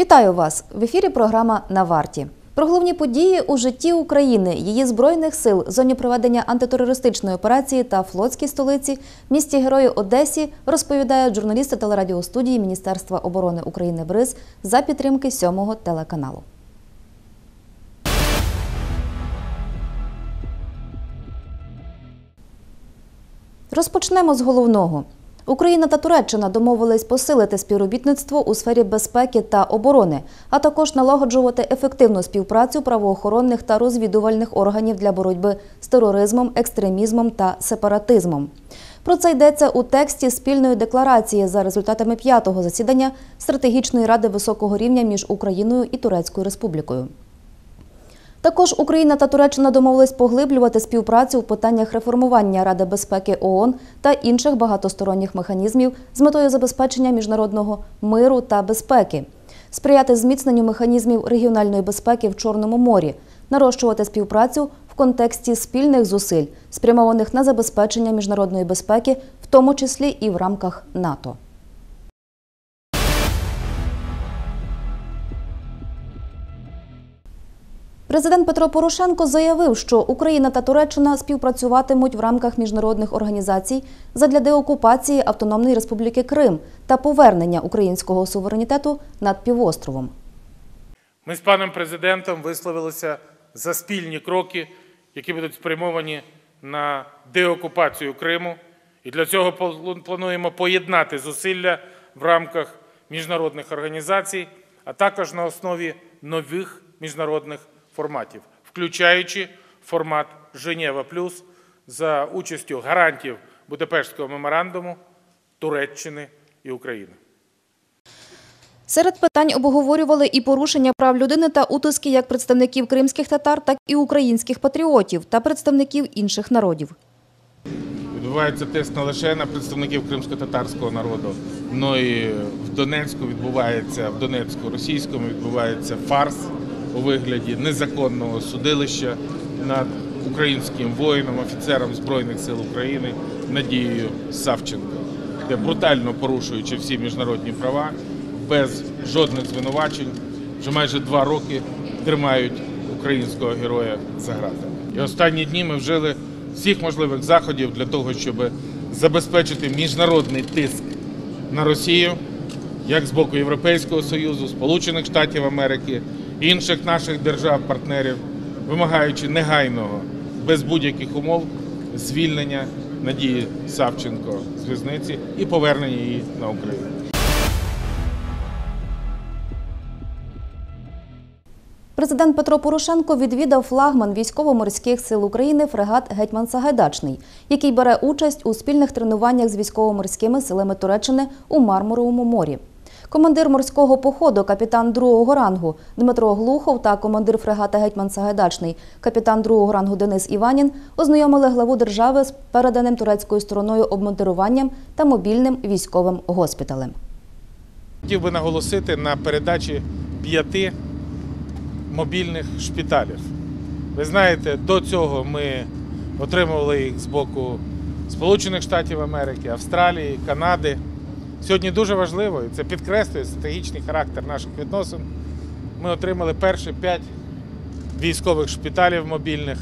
Вітаю вас! В ефірі програма на варті. Про головні події у житті України, її збройних сил, зоні проведення антитерористичної операції та флотській столиці, місті Герої Одесі розповідають журналісти телерадіостудії Міністерства оборони України БРИЗ за підтримки сьомого телеканалу. Розпочнемо з головного. Україна та Туреччина домовились посилити співробітництво у сфері безпеки та оборони, а також налагоджувати ефективну співпрацю правоохоронних та розвідувальних органів для боротьби з тероризмом, екстремізмом та сепаратизмом. Про це йдеться у тексті спільної декларації за результатами п'ятого засідання стратегічної ради високого рівня між Україною і Турецькою Республікою. Також Україна та Туреччина домовились поглиблювати співпрацю у питаннях реформування Ради безпеки ООН та інших багатосторонніх механізмів з метою забезпечення міжнародного миру та безпеки, сприяти зміцненню механізмів регіональної безпеки в Чорному морі, нарощувати співпрацю в контексті спільних зусиль, спрямованих на забезпечення міжнародної безпеки, в тому числі і в рамках НАТО. Президент Петро Порошенко заявив, що Україна та Туреччина співпрацюватимуть в рамках міжнародних організацій задля деокупації Автономної Республіки Крим та повернення українського суверенітету над півостровом. Ми з паном президентом висловилися за спільні кроки, які будуть спрямовані на деокупацію Криму. І для цього плануємо поєднати зусилля в рамках міжнародних організацій, а також на основі нових міжнародних форматів, включаючи формат Женєва Плюс за участю гарантів Будапештського меморандуму Туреччини і України. Серед питань обговорювали і порушення прав людини та утиски як представників кримських татар, так і українських патріотів та представників інших народів. Відбувається тиск не лише на представників кримсько-татарського народу, але і в Донецьку відбувається в Донецьку російському відбувається фарс у вигляді незаконного судилища над українським воїном, офіцером Збройних сил України Надією Савченко, де брутально порушуючи всі міжнародні права, без жодних звинувачень, вже майже два роки тримають українського героя за гратами. І останні дні ми вжили всіх можливих заходів для того, щоб забезпечити міжнародний тиск на Росію, як з боку Європейського Союзу, Сполучених Штатів Америки інших наших держав-партнерів, вимагаючи негайного, без будь-яких умов, звільнення Надії Савченко з в'язниці і повернення її на Україну. Президент Петро Порошенко відвідав флагман військово-морських сил України фрегат Гетьман Сагайдачний, який бере участь у спільних тренуваннях з військово-морськими силами Туреччини у Мармуровому морі. Командир морського походу, капітан другого рангу Дмитро Глухов та командир фрегата Гетьман Сагайдачний, капітан другого рангу Денис Іванін ознайомили главу держави з переданим турецькою стороною обмонтируванням та мобільним військовим госпіталем. Хотів би наголосити на передачі п'яти мобільних шпиталів. Ви знаєте, до цього ми отримували їх з боку Сполучених Штатів Америки, Австралії, Канади. Сьогодні дуже важливо, і це підкреслює стратегічний характер наших відносин. Ми отримали перші п'ять військових шпиталів мобільних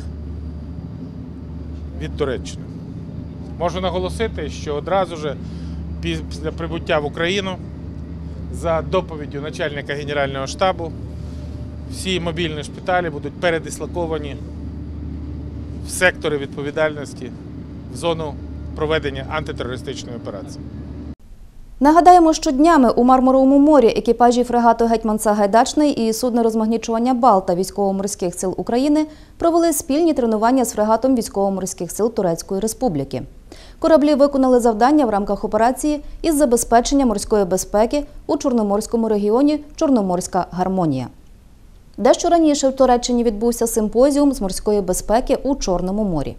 від Туреччини. Можу наголосити, що одразу ж після прибуття в Україну за доповіддю начальника Генерального штабу всі мобільні шпиталі будуть передислоковані в сектори відповідальності в зону проведення антитерористичної операції. Нагадаємо, що днями у Мармуровому морі екіпажі фрегату Гетьман Сагайдачний і судно розмагнічування Балта військово-морських сил України провели спільні тренування з фрегатом військово-морських сил Турецької Республіки. Кораблі виконали завдання в рамках операції із забезпечення морської безпеки у Чорноморському регіоні Чорноморська гармонія. Дещо раніше в Туреччині відбувся симпозіум з морської безпеки у Чорному морі.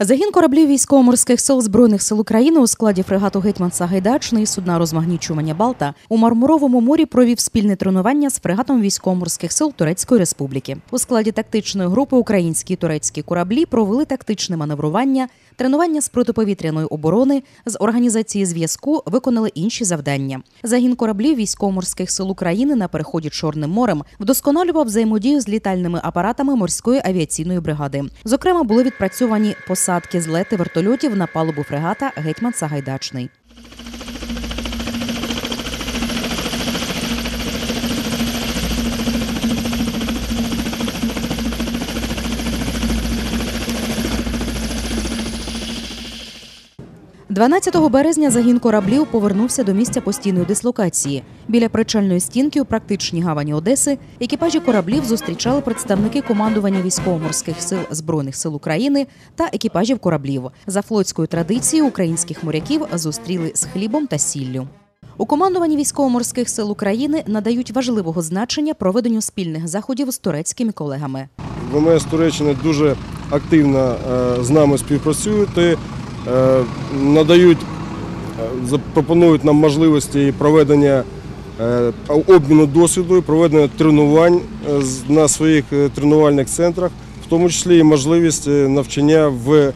Загін кораблів військово-морських сил збройних сил України у складі фрегату Гетьман Сагайдачний судна розмагнічування Балта у Мармуровому морі провів спільне тренування з фрегатом військово-морських сил Турецької Республіки. У складі тактичної групи українські і турецькі кораблі провели тактичне маневрування, тренування з протиповітряної оборони, з організації зв'язку виконали інші завдання. Загін кораблів військово-морських сил України на переході Чорним морем вдосконалював взаємодію з літальними апаратами морської авіаційної бригади. Зокрема, були відпрацьовані посадки злети вертольотів на палубу фрегата Гетьман Сагайдачний. – 12 березня загін кораблів повернувся до місця постійної дислокації. Біля причальної стінки у практичній гавані Одеси екіпажі кораблів зустрічали представники командування військово-морських сил збройних сил України та екіпажів кораблів. За флотською традицією українських моряків зустріли з хлібом та сіллю. У командуванні військово-морських сил України надають важливого значення проведенню спільних заходів з турецькими колегами. ВМС Туреччини дуже активно е, з нами співпрацюють і е, надають, е, запропонують нам можливості проведення обміну досвіду, і проведення тренувань е, на своїх е, тренувальних центрах, в тому числі і можливість е, навчання в е,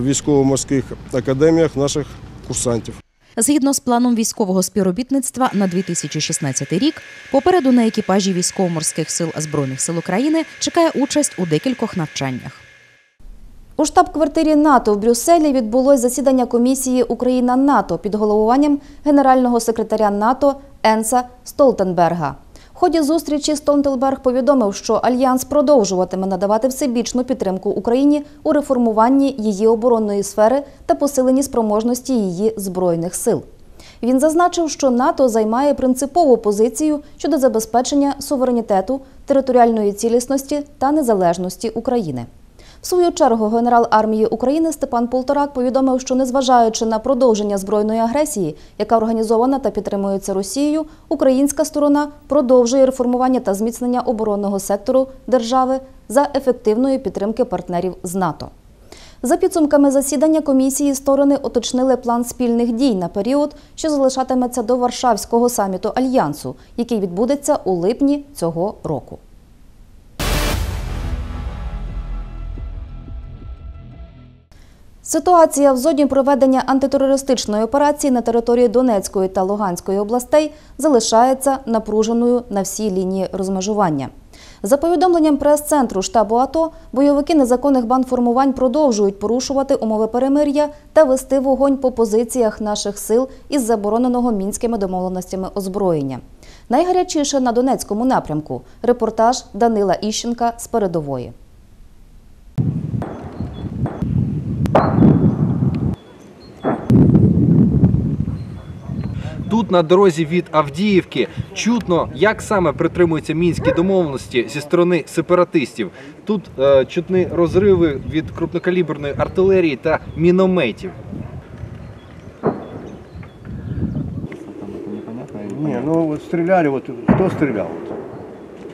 військово-морських академіях наших курсантів. Згідно з планом військового співробітництва на 2016 рік, попереду на екіпажі військово-морських сил збройних сил України чекає участь у декількох навчаннях. У штаб-квартирі НАТО в Брюсселі відбулось засідання комісії Україна НАТО під головуванням генерального секретаря НАТО Енса Столтенберга. В ході зустрічі Столтенберг повідомив, що альянс продовжуватиме надавати всебічну підтримку Україні у реформуванні її оборонної сфери та посиленні спроможності її збройних сил. Він зазначив, що НАТО займає принципову позицію щодо забезпечення суверенітету, територіальної цілісності та незалежності України. Свою чергу генерал армії України Степан Полторак повідомив, що незважаючи на продовження збройної агресії, яка організована та підтримується Росією, українська сторона продовжує реформування та зміцнення оборонного сектору держави за ефективної підтримки партнерів з НАТО. За підсумками засідання комісії сторони уточнили план спільних дій на період, що залишатиметься до Варшавського саміту альянсу, який відбудеться у липні цього року. Ситуація в зоні проведення антитерористичної операції на території Донецької та Луганської областей залишається напруженою на всій лінії розмежування. За повідомленням прес-центру штабу АТО, бойовики незаконних бандформувань продовжують порушувати умови перемир'я та вести вогонь по позиціях наших сил із забороненого мінськими домовленостями озброєння. Найгарячіше на Донецькому напрямку. Репортаж Данила Іщенка з передової. Тут на дорозі від Авдіївки чутно, як саме притримуються мінські домовленості зі сторони сепаратистів. Тут е, чутні розриви від крупнокаліберної артилерії та мінометів. Не, ну вот стреляли, вот кто стрелял?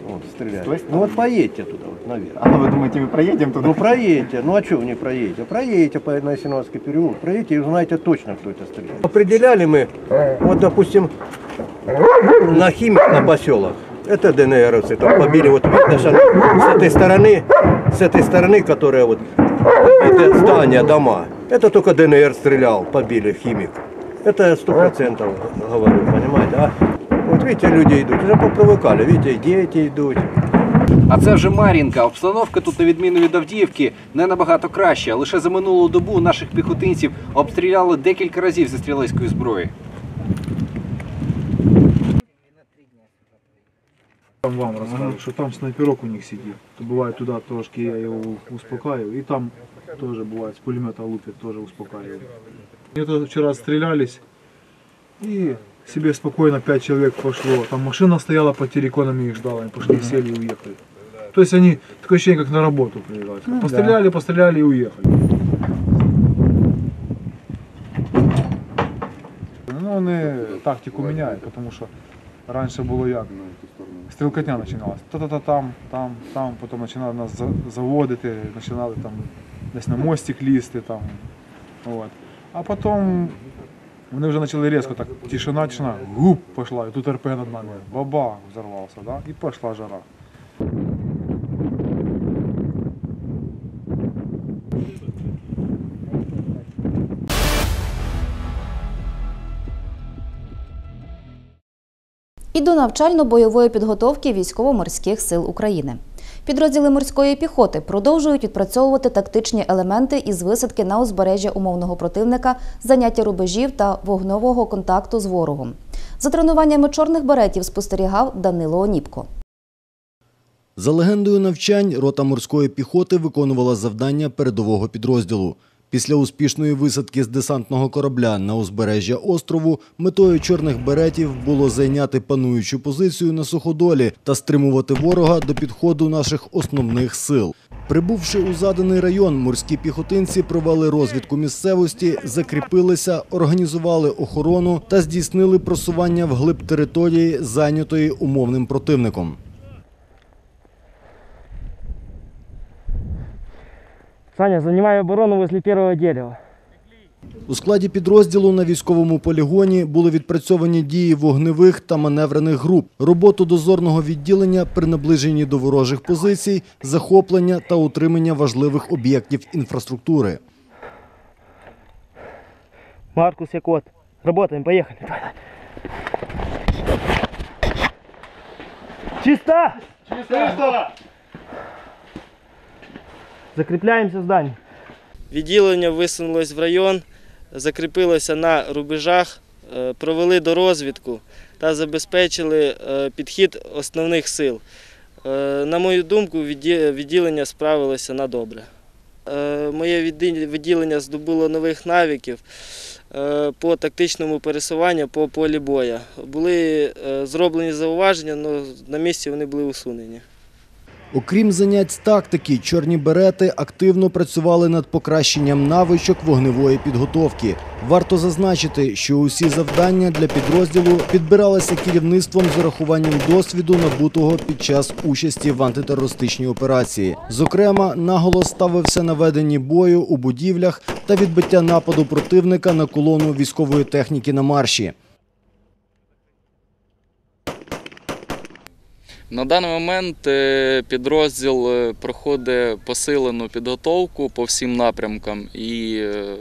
Вот, вот стреляли. Ну вот поедьте туда, наверх. А вы думаете, мы проедем туда? Ну проедьте, ну а что вы не проедете? Проедете по на Синовский переулок, проедете и узнаете точно, кто это стрелял. Определяли мы, вот допустим, на Химик, на поселок. Это ДНРовцы, там побили, вот с этой стороны, с этой стороны, которая вот, это здания, дома, это только ДНР стрелял, побили Химик. Это сто процентов говорю, понимаете, а? Вот видите, люди идут, уже попривыкали, видите, дети идут. А це вже Мар'їнка. Обстановка тут, на відміну від Авдіївки, не набагато краща. Лише за минулу добу наших піхотинців обстріляли декілька разів зі стрілецької зброї. Там вам рассказываю, что там снайперок у них сидит. То бывает туда трошки я его успокаиваю. И там тоже бывает с пулемета лупит, тоже успокаиваю. Это вчера стрелялись и себе спокойно пять человек пошло. Там машина стояла под терриконами их ждала, они пошли, сели и уехали. То есть они, такое ощущение, как на работу приезжают. постреляли, постреляли и уехали. Ну, вони тактику міняють, тому що раніше було як? Стрілкотня починалась. Та-та-та там, там, там, потім починали нас заводити, починали там десь на мостик лізти там. От. А потім вони вже почали різко так, тишина, тишина, гуп, пішла, і тут РП над нами, баба взорвався, да? і пішла жара. І до навчально-бойової підготовки військово-морських сил України. Підрозділи морської піхоти продовжують відпрацьовувати тактичні елементи із висадки на узбережжя умовного противника, заняття рубежів та вогнового контакту з ворогом. За тренуваннями чорних беретів спостерігав Данило Оніпко. За легендою навчань, рота морської піхоти виконувала завдання передового підрозділу. Після успішної висадки з десантного корабля на узбережжя острову метою чорних беретів було зайняти пануючу позицію на суходолі та стримувати ворога до підходу наших основних сил. Прибувши у заданий район, морські піхотинці провели розвідку місцевості, закріпилися, організували охорону та здійснили просування вглиб території, зайнятої умовним противником. Саня, занимай оборону возле первого дерева. У складі підрозділу на військовому полігоні були відпрацьовані дії вогневих та маневрених груп, роботу дозорного відділення при наближенні до ворожих позицій, захоплення та утримання важливих об'єктів інфраструктури. Маркус, я кот. Работаем, поехали. Чисто! Чисто! Закрепляемся в здании. Відділення висунулось в район, закріпилося на рубежах, е, провели дорозвідку та забезпечили е, підхід основних сил. Е, На мою думку, відділення справилося на добре. Моє відділення здобуло нових навиків по тактичному пересуванню по полі боя. Були зроблені зауваження, але на місці вони були усунені. Окрім занять тактики, чорні берети активно працювали над покращенням навичок вогневої підготовки. Варто зазначити, що усі завдання для підрозділу підбиралися керівництвом з урахуванням досвіду, набутого під час участі в антитерористичній операції. Зокрема, наголос ставився на веденні бою у будівлях та відбиття нападу противника на колону військової техніки на марші. На даний момент е, підрозділ е, проходить посилену підготовку по всім напрямкам і е,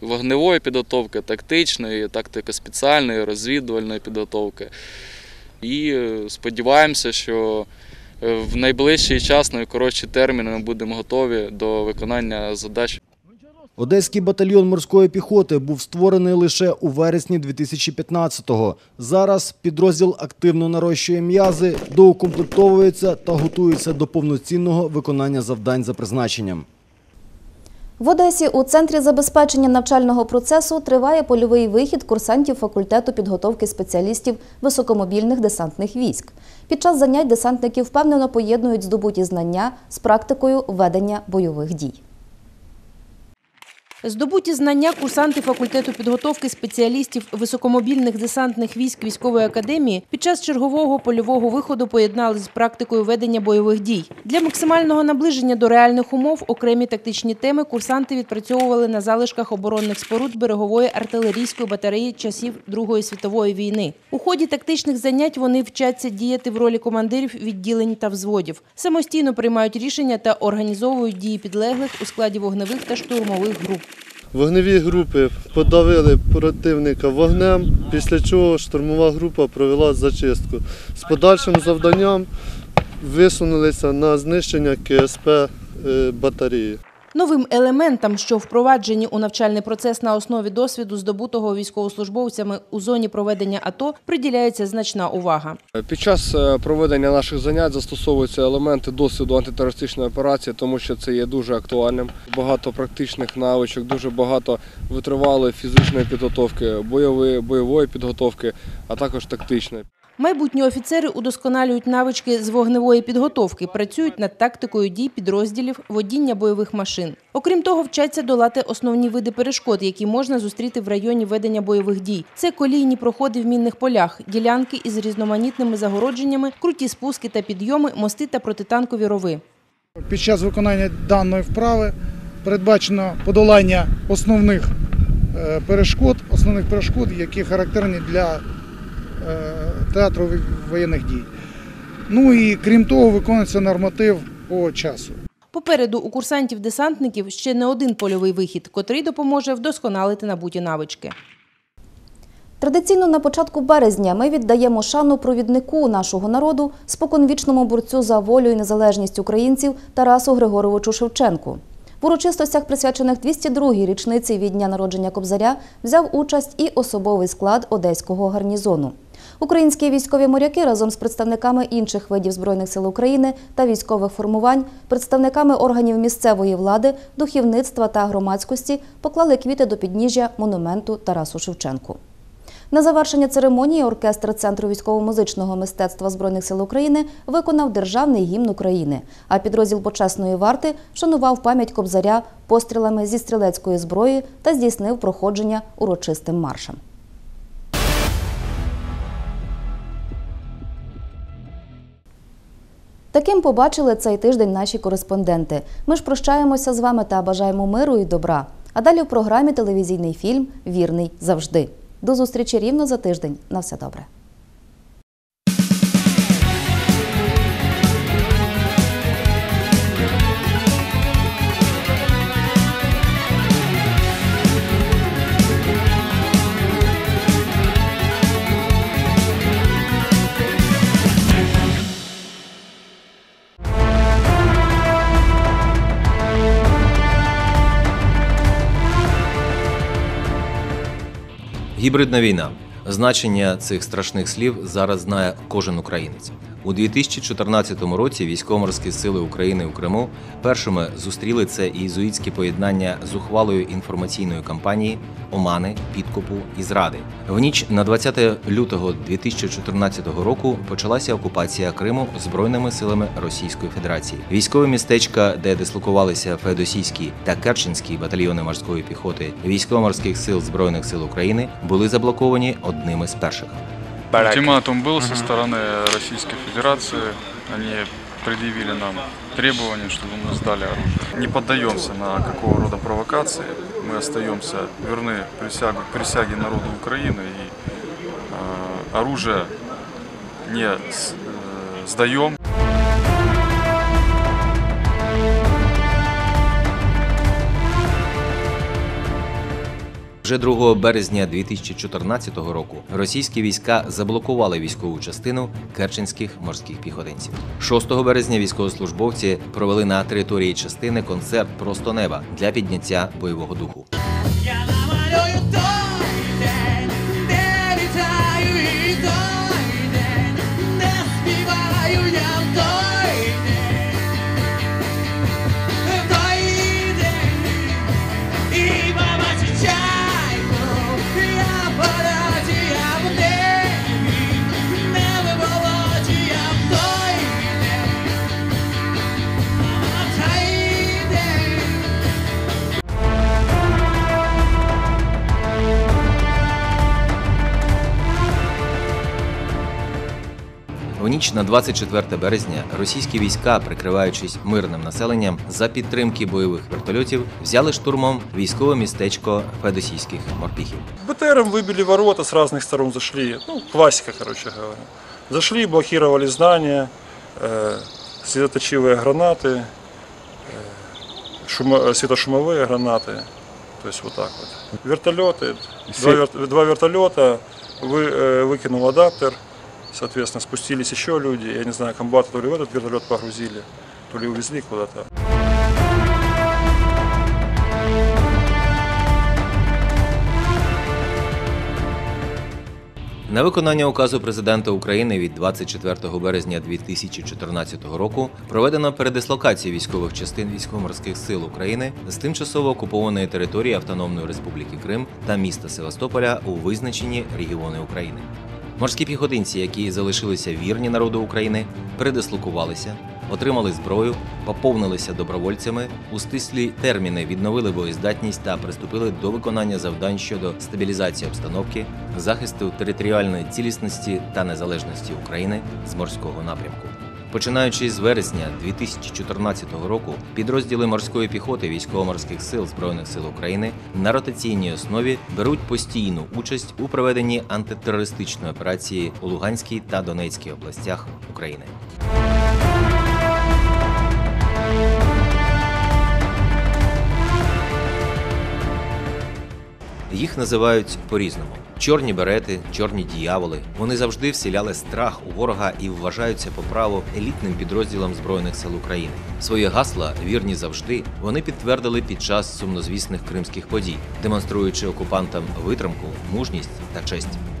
вогневої підготовки, тактичної, тактико-спеціальної, розвідувальної підготовки. І сподіваємося, що в найближчий час, найкоротші терміни, ми будемо готові до виконання задач. Одеський батальйон морської піхоти був створений лише у вересні 2015-го. Зараз підрозділ активно нарощує м'язи, доукомплектовується та готується до повноцінного виконання завдань за призначенням. В Одесі у центрі забезпечення навчального процесу триває польовий вихід курсантів факультету підготовки спеціалістів високомобільних десантних військ. Під час занять десантники впевнено поєднують здобуті знання з практикою ведення бойових дій. Здобуті знання курсанти факультету підготовки спеціалістів високомобільних десантних військ військової академії під час чергового польового виходу поєднали з практикою ведення бойових дій. Для максимального наближення до реальних умов окремі тактичні теми курсанти відпрацьовували на залишках оборонних споруд берегової артилерійської батареї часів Другої світової війни. У ході тактичних занять вони вчаться діяти в ролі командирів відділень та взводів, самостійно приймають рішення та організовують дії підлеглих у складі вогневих та штурмових груп. Вогневі групи подавили противника вогнем, після чого штурмова група провела зачистку. З подальшим завданням висунулися на знищення КСП е, батареї. Новим елементам, що впроваджені у навчальний процес на основі досвіду, здобутого військовослужбовцями у зоні проведення АТО, приділяється значна увага. Під час е, проведення наших занять застосовуються елементи досвіду антитерористичної операції, тому що це є дуже актуальним. Багато практичних навичок, дуже багато витривалої фізичної підготовки, бойової, бойової підготовки, а також тактичної. Майбутні офіцери удосконалюють навички з вогневої підготовки, працюють над тактикою дій підрозділів, водіння бойових машин. Окрім того, вчаться долати основні види перешкод, які можна зустріти в районі ведення бойових дій. Це колійні проходи в мінних полях, ділянки із різноманітними загородженнями, круті спуски та підйоми, мости та протитанкові рови. Під час виконання даної вправи передбачено подолання основних е, перешкод, основних перешкод, які характерні для театру воєнних дій. Ну і крім того, виконується норматив по часу. Попереду у курсантів-десантників ще не один польовий вихід, котрий допоможе вдосконалити набуті навички. Традиційно на початку березня ми віддаємо шану провіднику нашого народу, споконвічному борцю за волю і незалежність українців Тарасу Григоровичу Шевченку. В урочистостях, присвячених 202-й річниці від дня народження Кобзаря, взяв участь і особовий склад одеського гарнізону. Українські військові моряки разом з представниками інших видів Збройних сил України та військових формувань, представниками органів місцевої влади, духовництва та громадськості поклали квіти до підніжжя монументу Тарасу Шевченку. На завершення церемонії оркестр Центру військово-музичного мистецтва Збройних сил України виконав державний гімн України, а підрозділ почесної варти вшанував пам'ять кобзаря пострілами зі стрілецької зброї та здійснив проходження урочистим маршем. Таким побачили цей тиждень наші кореспонденти. Ми ж прощаємося з вами та бажаємо миру і добра. А далі в програмі телевізійний фільм Вірний завжди. До зустрічі рівно за тиждень. На все добре. Гібридна війна. Значення цих страшних слів зараз знає кожен українець. У 2014 році військово-морські сили України у Криму першими зустріли це єзуїтське поєднання з ухвалою інформаційної кампанії омани, підкупу і зради. В ніч на 20 лютого 2014 року почалася окупація Криму збройними силами Російської Федерації. Військові містечка, де дислокувалися Феодосійський та Керченський батальйони морської піхоти військово-морських сил збройних сил України, були заблоковані одними з перших. Ультиматум был со стороны Российской Федерации. Они предъявили нам требования, чтобы мы сдали оружие. Не поддаемся на какого рода провокации. Мы остаемся верны присягу, присяге народу Украины и э, оружие не с- э, сдаем. Вже 2 березня 2014 року російські війська заблокували військову частину керченських морських піхотинців. 6 березня військовослужбовці провели на території частини концерт Просто неба для підняття бойового духу. В ніч на 24 березня російські війська, прикриваючись мирним населенням за підтримки бойових вертольотів, взяли штурмом військове містечко Федосійських морпіхів. БТРом выбили ворота, с разных сторон зашли. Ну, классика, короче говоря. Зашли, блокировали здания, э, светоточивые гранаты, э, шумо- э, светошумовые гранаты. То есть вот так вот. Вертолеты, два, вер- два вертолета, вы, э, выкинул адаптер, соответственно, спустились еще люди. Я не знаю, комбата то ли в этот вертолет погрузили, то ли увезли куда-то. На виконання указу президента України від 24 березня 2014 року проведено передислокацію військових частин військово-морських сил України з тимчасово окупованої території Автономної Республіки Крим та міста Севастополя у визначені регіони України. Морські піхотинці, які залишилися вірні народу України, передислокувалися, отримали зброю, поповнилися добровольцями, у стислі терміни відновили боєздатність та приступили до виконання завдань щодо стабілізації обстановки, захисту територіальної цілісності та незалежності України з морського напрямку. Починаючи з вересня 2014 року, підрозділи морської піхоти військово-морських сил Збройних сил України на ротаційній основі беруть постійну участь у проведенні антитерористичної операції у Луганській та Донецькій областях України. Їх називають по-різному: чорні берети, чорні діяволи. Вони завжди вселяли страх у ворога і вважаються по праву елітним підрозділом збройних сил України. Своє гасла вірні завжди. Вони підтвердили під час сумнозвісних кримських подій, демонструючи окупантам витримку, мужність та честь.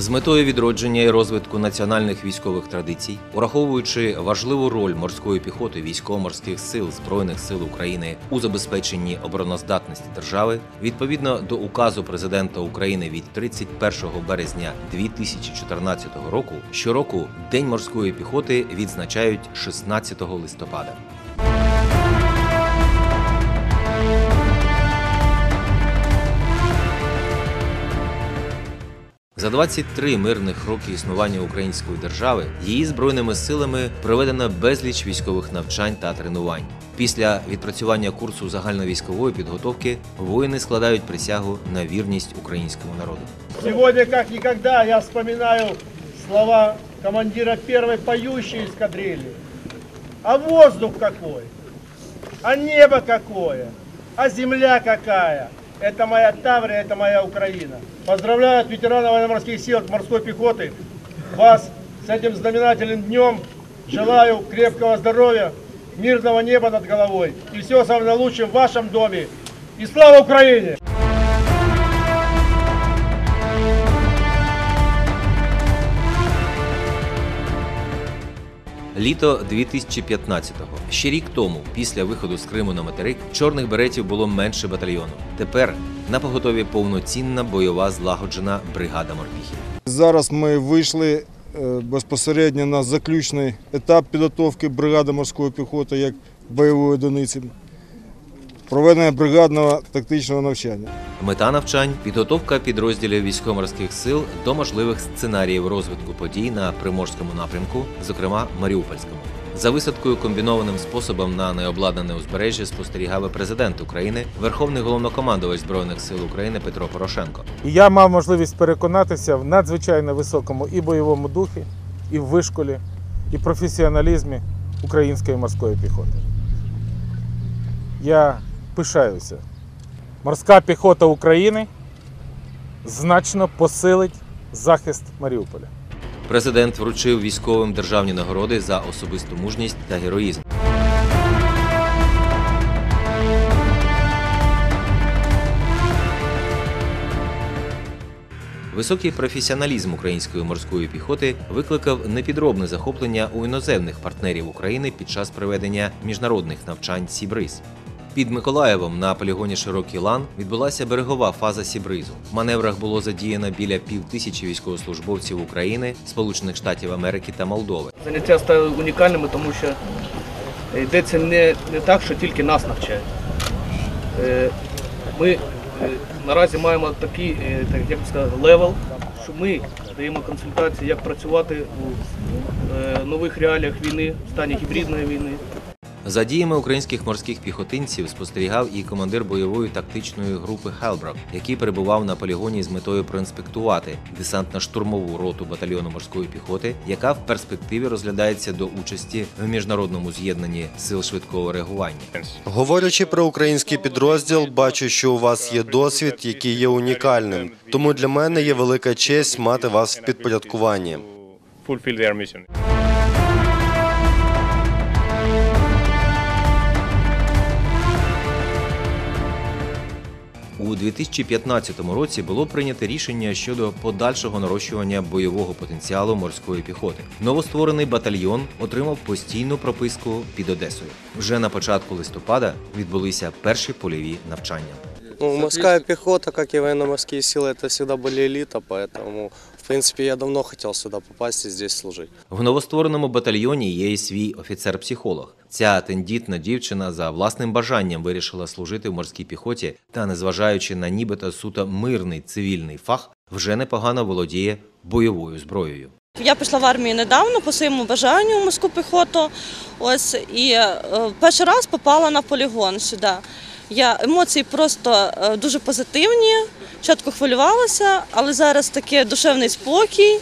З метою відродження і розвитку національних військових традицій, ураховуючи важливу роль морської піхоти військово-морських сил Збройних сил України у забезпеченні обороноздатності держави, відповідно до указу президента України від 31 березня 2014 року, щороку День морської піхоти відзначають 16 листопада. За 23 мирних роки існування української держави її збройними силами проведено безліч військових навчань та тренувань. Після відпрацювання курсу загальновійськової підготовки воїни складають присягу на вірність українському народу. Сегодня, как никогда, я вспоминаю слова командира первой поющей эскадрильи. А воздух какой, а небо какое, а земля какая. Это моя Таврия, это моя Украина. Поздравляю от ветеранов военно-морских сил морской пехоты вас с этим знаменательным днем. Желаю крепкого здоровья, мирного неба над головой и всего самого лучшего в вашем доме. И слава Украине! Літо 2015-го. Ще рік тому, після виходу з Криму на материк, чорних беретів було менше батальйону. Тепер на поготові повноцінна бойова злагоджена бригада морпіхів. Зараз ми вийшли е, безпосередньо на заключний етап підготовки бригади морської піхоти як бойової одиниці. Проведення бригадного тактичного навчання. Мета навчань підготовка підрозділів військово-морських сил до можливих сценаріїв розвитку подій на приморському напрямку, зокрема Маріупольському. За висадкою комбінованим способом на необладнане узбережжя спостерігав президент України, верховний головнокомандувач збройних сил України Петро Порошенко. Я мав можливість переконатися в надзвичайно високому і бойовому духі, і в вишколі, і професіоналізмі української морської піхоти. Я пишаюся. Морська піхота України значно посилить захист Маріуполя. Президент вручив військовим державні нагороди за особисту мужність та героїзм. Високий професіоналізм української морської піхоти викликав непідробне захоплення у іноземних партнерів України під час проведення міжнародних навчань Сібриз. Під Миколаєвом на полігоні Широкий Лан відбулася берегова фаза Сібризу. В маневрах було задіяно біля півтисячі військовослужбовців України, Сполучених Штатів Америки та Молдови. Заняття стали унікальними, тому що йдеться не, не так, що тільки нас навчають. Е, Ми е, наразі маємо такий, е, так як сказати, левел, що ми даємо консультації, як працювати у е, нових реаліях війни, в стані гібридної війни. За діями українських морських піхотинців спостерігав і командир бойової тактичної групи Хелброк, який перебував на полігоні з метою проінспектувати десантно-штурмову роту батальйону морської піхоти, яка в перспективі розглядається до участі в міжнародному з'єднанні сил швидкого реагування. Говорячи про український підрозділ, бачу, що у вас є досвід, який є унікальним. Тому для мене є велика честь мати вас в підпорядкуванні. У 2015 році було прийнято рішення щодо подальшого нарощування бойового потенціалу морської піхоти. Новостворений батальйон отримав постійну прописку під Одесою. Вже на початку листопада відбулися перші польові навчання. Ну, морская пехота, как и военно-морские силы, это всегда были элита, поэтому, в принципе, я давно хотел сюда попасть и здесь служить. В новоствореному батальйоні є і свій офіцер-психолог. Ця тендітна дівчина за власним бажанням вирішила служити в морській піхоті та, незважаючи на нібито суто мирний цивільний фах, вже непогано володіє бойовою зброєю. Я пішла в армію недавно по своєму бажанню в морську піхоту. Ось і е, перший раз попала на полігон сюди. Я емоції просто е, дуже позитивні. Спочатку хвилювалася, але зараз таке душевний спокій.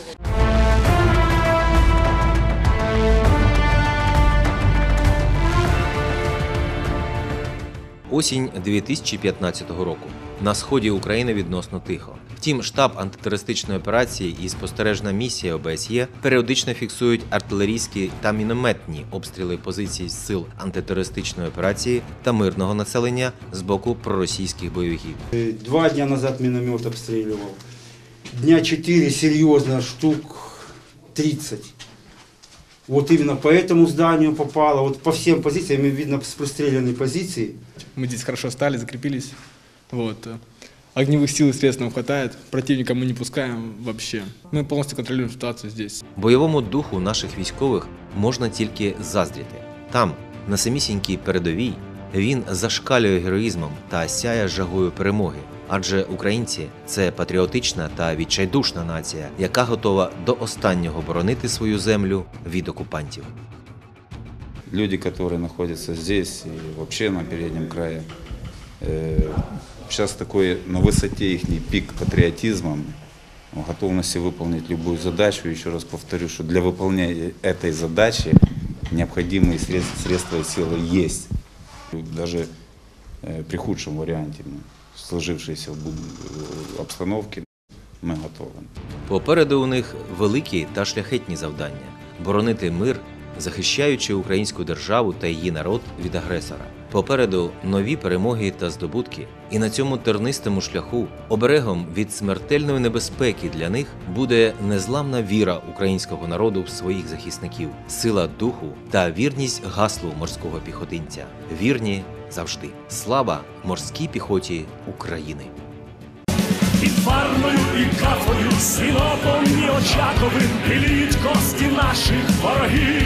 Осінь 2015 року На сході України відносно тихо. Втім, штаб антитерористичної операції і спостережна місія ОБСЄ періодично фіксують артилерійські та мінометні обстріли позицій сил антитерористичної операції та мирного населення з боку проросійських бойовиків. Два дня назад миномет обстреливал. Дня четыре серьезно, штук 30. Вот именно по этому зданию попало, вот по всем позициям, видно с простреленной позиции. Мы здесь хорошо стали, закрепились. Вот. Огневых сил и средств нам хватает. Противника мы не пускаем вообще. Мы полностью контролируем ситуацию здесь. Бойовому духу наших військових можна тільки заздріти. Там, на самісінькій передовій, він зашкалює героїзмом та сяє жагою перемоги. Адже українці це патріотична та відчайдушна нація, яка готова до останнього боронити свою землю від окупантів. люди, которые находятся здесь и вообще на переднем крае, э, сейчас такой на высоте их пик патриотизма, готовности выполнить любую задачу. Еще раз повторю, что для выполнения этой задачи необходимые средства, средства и силы есть. Даже э, при худшем варианте, ну, сложившейся в бу- обстановке, мы готовы. Попереду у них великі та шляхетні завдання боронити мир, захищаючи українську державу та її народ від агресора. Попереду нові перемоги та здобутки. І на цьому тернистому шляху оберегом від смертельної небезпеки для них буде незламна віра українського народу в своїх захисників, сила духу та вірність гаслу морського піхотинця. Вірні завжди. Слава морській піхоті України! Під і кафою, синопом і очаковим біліють кості наших ворогів.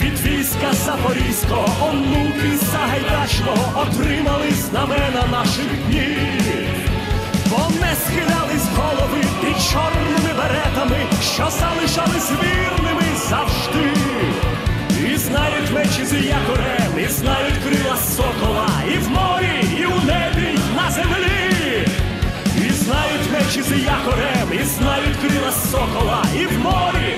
Від війська Запорізького, онуки Сагайдачного отримали знамена наших днів. Бо не схилялись голови під чорними беретами, що залишались вірними завжди. І знають мечі з якорем, і знають крила сокола, і в морі, і у небі, і на землі. Чи сия хорем, і знають крила сокола, і в морі.